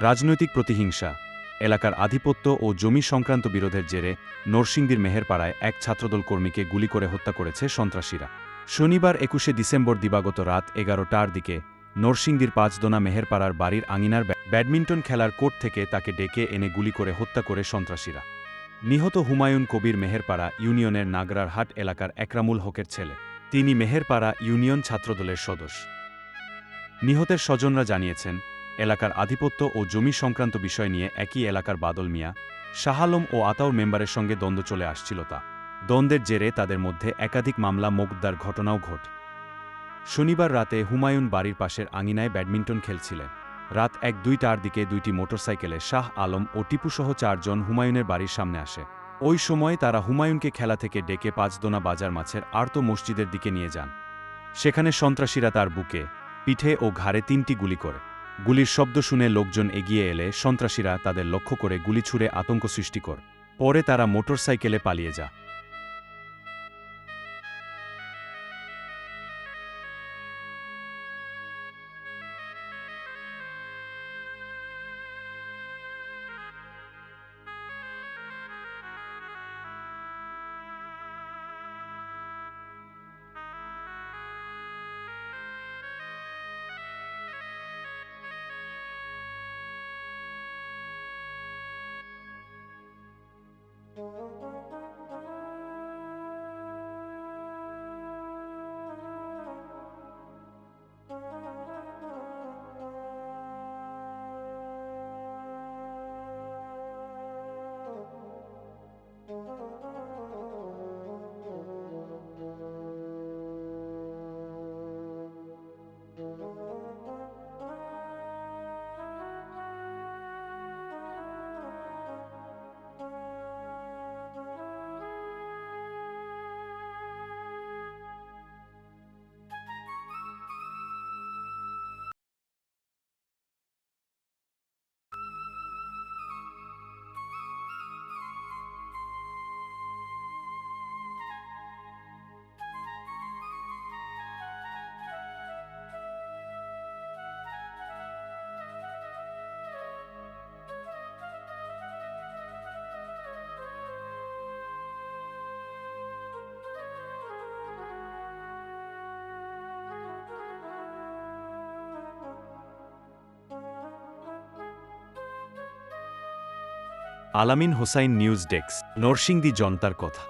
রাজনৈতিক প্রতিহিংসা, এলাকার আধিপত্য ও জমি সংক্রান্ত বিরোধের জেরে নরসিংদীর মেহেরপাড়ায় এক ছাত্রদল কর্মীকে গুলি করে হত্যা করেছে সন্ত্রাসীরা। শনিবার একুশে ডিসেম্বর দিবাগত রাত এগারোটার দিকে নরসিংদীর পাঁচদোনা মেহেরপাড়ার বাড়ির আঙিনার ব্যাডমিন্টন খেলার কোর্ট থেকে তাকে ডেকে এনে গুলি করে হত্যা করে সন্ত্রাসীরা। নিহত হুমায়ুন কবির মেহেরপাড়া ইউনিয়নের নাগরারহাট এলাকার একরামুল হকের ছেলে। তিনি মেহেরপাড়া ইউনিয়ন ছাত্রদলের সদস্য। নিহতের স্বজনরা জানিয়েছেন এলাকার আধিপত্য ও জমি সংক্রান্ত বিষয় নিয়ে একই এলাকার বাদল মিয়া, শাহ আলম ও আতাউর মেম্বারের সঙ্গে দ্বন্দ্ব চলে আসছিল তা। দ্বন্দ্বের জেরে তাদের মধ্যে একাধিক মামলা মোকদ্দার ঘটনাও ঘট। শনিবার রাতে হুমায়ুন বাড়ির পাশের আঙিনায় ব্যাডমিন্টন খেলছিলেন। রাত এক দুইটার দিকে দুইটি মোটরসাইকেলে শাহ আলম ও টিপুসহ চারজন হুমায়ুনের বাড়ির সামনে আসে। ওই সময় তারা হুমায়ুনকে খেলা থেকে ডেকে পাঁচদোনা বাজার মাছের আর্ত মসজিদের দিকে নিয়ে যান। সেখানে সন্ত্রাসীরা তার বুকে, পিঠে ও ঘাড়ে তিনটি গুলি করে। গুলির শব্দ শুনে লোকজন এগিয়ে এলে সন্ত্রাসীরা তাদের লক্ষ্য করে গুলি ছুড়ে আতঙ্ক সৃষ্টি কর। পরে তারা মোটরসাইকেলে পালিয়ে যা। Música আলামিন হোসাইন নিউজ ডেস্ক নরসিংদী জনতার কথা।